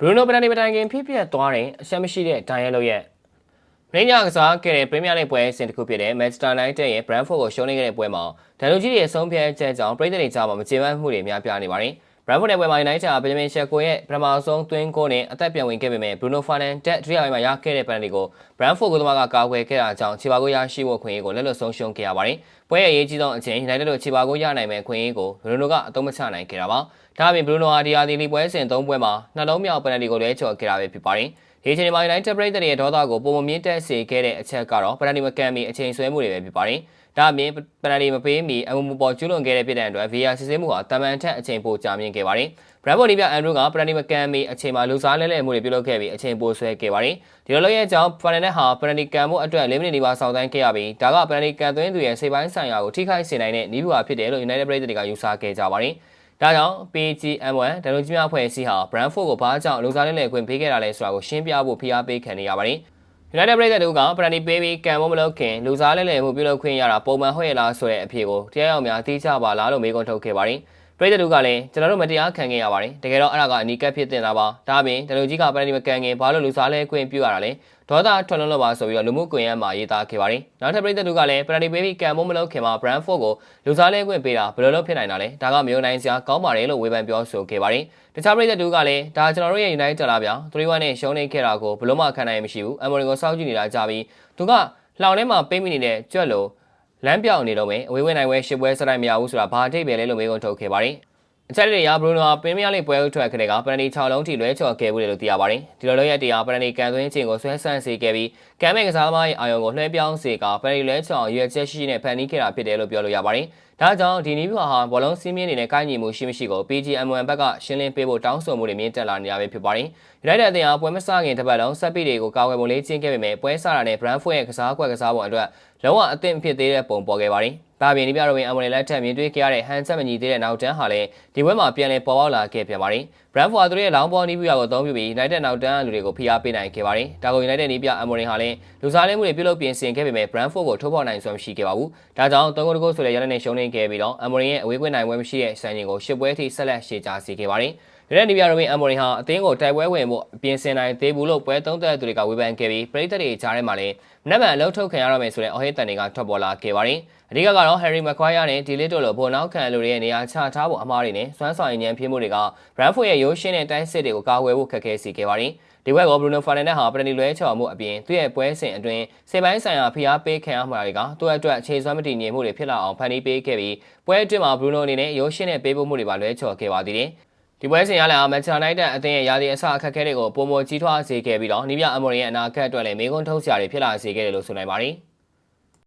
ဘရူနိုပဒန်ဒီပတိုင်ကင်ဖြစ်ပြက်သွားတဲ့အရှက်မရှိတဲ့ဒိုင်ရဲလို့ရဲ့မင်းညာကစားခဲ့တဲ့ပရီးမီးယားလိပွဲအဆင့်တစ်ခုဖြစ်တဲ့ Manchester United ရဲ့ Brentford ကိုရှုံးနေခဲ့တဲ့ပွဲမှာဒန်လူကြီးရဲ့ဆုံးဖြတ်ချက်ကြောင့်ပြည်သက်တွေကြားမှာမကျေနပ်မှုတွေများပြားနေပါတယ်။ Brentford ရဲ့ပွဲမှာ United က Benjamin Sesko ရဲ့ပထမဆုံးသွင်းဂိုးနဲ့အသက်ပြန်ဝင်ခဲ့ပေမဲ့ Bruno Fernandes ဒုတိယပိုင်းမှာရခဲ့တဲ့ပန်တီကို Brentford ကိုသမားကကာကွယ်ခဲ့တာကြောင့်ခြေပါကိုရရှိဖို့ခွင့်ရေးကိုလက်လွတ်ဆုံးရှုံးခဲ့ရပါတယ်။ပွဲရဲ့အရေးကြီးဆုံးအချိန် United တို့ခြေပါကိုရနိုင်မဲ့ခွင့်ရေးကို Bruno ကအသုံးမချနိုင်ခဲ့တာပါ။ဒါအပြင် Bruno ဟာဒီယာဒီလီပွဲစဉ်၃ပွဲမှာနှလုံးမြောက်ပန်တီကိုလဲချော်ခဲ့တာပဲဖြစ်ပါတယ်။ ဒီအချိန်မှာ United ပြည်သက်ရဲ့ဒေါသကိုပုံမမြင့်တက်စေခဲ့တဲ့အချက်ကတော့ပန်တီမကန်မီအချိန်ဆွဲမှုတွေပဲဖြစ်ပါတယ်။ဒါအပြင်ပန်တီမပေးမီအမှုမပေါ်ကျူးလွန်ခဲ့တဲ့ပြည်တဲ့အတွက် VAR စစ်ဆေးမှုဟာတမန်ထက်အချိန်ပိုကြာမြင့်ခဲ့ပါတယ်။ Brentford ဒီပြအန်ဒရူးကပန်တီမကန်မီအချိန်မှာလူစားလဲလဲမှုတွေပြုလုပ်ခဲ့ပြီးအချိန်ပိုဆွဲခဲ့ပါတယ်။ဒီလိုလုပ်ရဲ့အကြောင်းဖာနန်ဒက်ဟာပန်တီကန်မှုအတွက်၄မိနစ်နီးပါးဆောင်တန်းခဲ့ရပြီးဒါကပန်တီကန်သွင်းသူရဲ့စိတ်ပိုင်းဆိုင်ရာကိုထိခိုက်စေနိုင်တဲ့နီးဗျူဟာဖြစ်တယ်လို့ United ပြည်သတွေကယူဆခဲ့ကြပါတယ်။ ဒါကြောင့် PGM1 ဒန်လိုကြီးများဖွဲ့စည်းဟာ Brentford ကိုဘာကြောင့်လူစားလဲလဲခွင့်ပေးခဲ့တာလဲဆိုတာကိုရှင်းပြဖို့ဖိအားပေးခံနေရပါတယ်။ United ပြည်သက်တို့ကပရန်တီပေးပြီးကံမမလုပ်ခင်လူစားလဲလဲမှုပြုလုပ်ခွင့်ရတာပုံမှန်ဟုတ်ရလားဆိုတဲ့အဖြေကိုတရားရောက်များသိကြပါလားလို့မေးခွန်းထုတ်ခဲ့ပါတယ်။ ပြည်သက်တို့ကလည်းကျွန်တော်တို့မတရားခံခဲ့ရပါတယ်။တကယ်တော့အဲ့ဒါကအနီးကပ်ဖြစ်တင်တာပါ။ဒါအပြင်ဒလိုကြီးကပရန်တီမကန်ခင်ဘာလို့လူစားလဲခွင့်ပြုရတာလဲ။ဒေါသထွက်လွန်းလို့ပါဆိုပြီးတော့လူမှုကွန်ရက်မှာရေးသားခဲ့ပါတယ်။နောက်ထပ်ပြည်သက်တို့ကလည်းပရန်တီပေးပြီးကံမမလုပ်ခင်မှာ Brentford ကိုလူစားလဲခွင့်ပေးတာဘယ်လိုလုပ်ဖြစ်နိုင်တာလဲ။ဒါကမယုံနိုင်စရာကောင်းပါတယ်လို့ဝေဖန်ပြောဆိုခဲ့ပါတယ်။တခြားပြည်သက်တို့ကလည်းဒါကျွန်တော်တို့ရဲ့ United လားဗျာ3-1နဲ့ရှုံးနေခဲ့တာကိုဘလို့မှခံနိုင်မရှိဘူး။အမေရိကန်စောက်ကြည့်နေတာကြပြီးသူကလှောင်ထဲမှာပိတ်မိနေတဲ့ကြွက်လို့ လမ်းပြောင်နေတော့မယ်အဝေးဝင်နိုင်ဝဲရှစ်ပွဲစတိုင်းမရဘူးဆိုတာဘာအထိပ်ပဲလဲလို့မေးခွန်းထုတ်ခဲ့ပါတယ်အချက်တွေရဘရူနိုဟာပရီးမီးယားလိပွဲဥထွက်ခတဲ့ကပရန်ဒီ6လုံးထိလွဲချော်ခဲ့မှုတယ်လို့သိရပါတယ်ဒီလိုလိုရက်တရားပရန်ဒီကန်သွင်းခြင်းကိုဆွဲဆန့်စေခဲ့ပြီးကမ်မဲကစားသမားရဲ့အာရုံကိုလွှဲပြောင်းစေကပရန်ဒီလွဲချော်ရွက်ချက်ရှိနဲ့ဖန်တီးခဲ့တာဖြစ်တယ်လို့ပြောလို့ရပါတယ် ဒါကြောင့်ဒီနီးဗျာဟာဘောလုံးစီးမြင့်နေတဲ့ကိုင်းညီမှုရှိမရှိကို PGM1 ဘက်ကရှင်းလင်းပေးဖို့တောင်းဆိုမှုတွေမြင့်တက်လာနေရပဲဖြစ်ပါတယ်။ United အသင်းဟာပွဲမစခင်တစ်ပတ်လုံးဆက်ပစ်တွေကိုကာကွယ်ပုံလေးကျင်းခဲ့ပေမဲ့ပွဲစတာနဲ့ Brentford ရဲ့ကစားကွက်ကစားပုံအတွက်လုံးဝအသင့်ဖြစ်သေးတဲ့ပုံပေါ်ခဲ့ပါတယ်။ဒါပြင်ဒီပြတော်ဝင်အမွန်လက်ထက်မြင်တွေ့ခဲ့ရတဲ့ဟန်ချက်မညီသေးတဲ့နောက်တန်းဟာလည်းဒီပွဲမှာပြန်လည်ပေါ်ပေါက်လာခဲ့ပြန်ပါတယ်။ Brentford သူတို့ရဲ့လောင်းပေါ်နီးပြကိုအသုံးပြုပြီး United နောက်တန်းလူတွေကိုဖိအားပေးနိုင်ခဲ့ပါတယ်။ဒါကို United နီးပြအမွန်ဟာလည်းလူစားလင်းမှုတွေပြုလုပ်ပြင်ဆင်ခဲ့ပေမဲ့ Brentford ကိုထိုးဖောက်နိုင်စွမ်းမရှိခဲ့ပါဘူး။ဒါကြောင့်၃ဂိုးတဂိုးဆိုတဲ့ရလနဲ့ရှုံးနေခဲ့ပြီးတော့အမွန်ရဲ့အဝေးကွင်းနိုင်ပွဲမရှိတဲ့စံချိန်ကိုရှစ်ပွဲထိဆက်လက်ရှေ့ကြားစေခဲ့ပါတယ်။ ရတဲ့နီးပြရိုမင်အမွန်ဟာအသင်းကိုတိုက်ပွဲဝင်ဖို့ပြင်ဆင်နိုင်သေးဘူးလို့ပွဲသုံးသက်သူတွေကဝေဖန်ခဲ့ပြီးပရိသတ်တွေကြားထဲမှာလည်းနက်မှန်အလုပ်ထုတ်ခံရတော့မယ်ဆိုတဲ့အော်ဟစ်တန်တွေကထွက်ပေါ်လာခဲ့ပါတယ်။အဓိကကတော့ Harry Maguire နဲ့ Delete တို့လိုဘုံနောက်ခံလူတွေရဲ့နေရာချထားဖို့အမှားတွေနဲ့စွမ်းဆောင်ရည်ဉာဏ်ဖြစ်မှုတွေက Brentford ရဲ့ရိုးရှင်းတဲ့တိုင်းစစ်တွေကိုကာကွယ်ဖို့ခက်ခဲစေခဲ့ပါတယ်။ဒီဘက်က Bruno Fernandes ဟာပရနီလွဲချော်မှုအပြင်သူ့ရဲ့ပွဲစဉ်အတွင်းစေပိုင်းဆိုင်ရာဖိအားပေးခံရမှာတွေကသူ့အတွက်အခြေစွမ်းမတည်ငြိမ်မှုတွေဖြစ်လာအောင်ဖန်တီးပေးခဲ့ပြီးပွဲအတွင်းမှာ Bruno အနေနဲ့ရိုးရှင်းတဲ့ပေးပို့မှုတွေပါလွဲချော်ခဲ့ပါသေးတယ်။ ဒီပွဲစဉ်ရလာမန်ချက်နိုင်တဲ့အသင်းရဲ့ရာသီအစအခက်အခဲတွေကိုပုံမကြီးထွားစေခဲ့ပြီးတော့နီးပြအမော်ရီရဲ့အနာဂတ်အတွက်လည်းမေးခွန်းထုတ်စရာတွေဖြစ်လာစေခဲ့တယ်လို့ဆိုနိုင်ပါတယ်။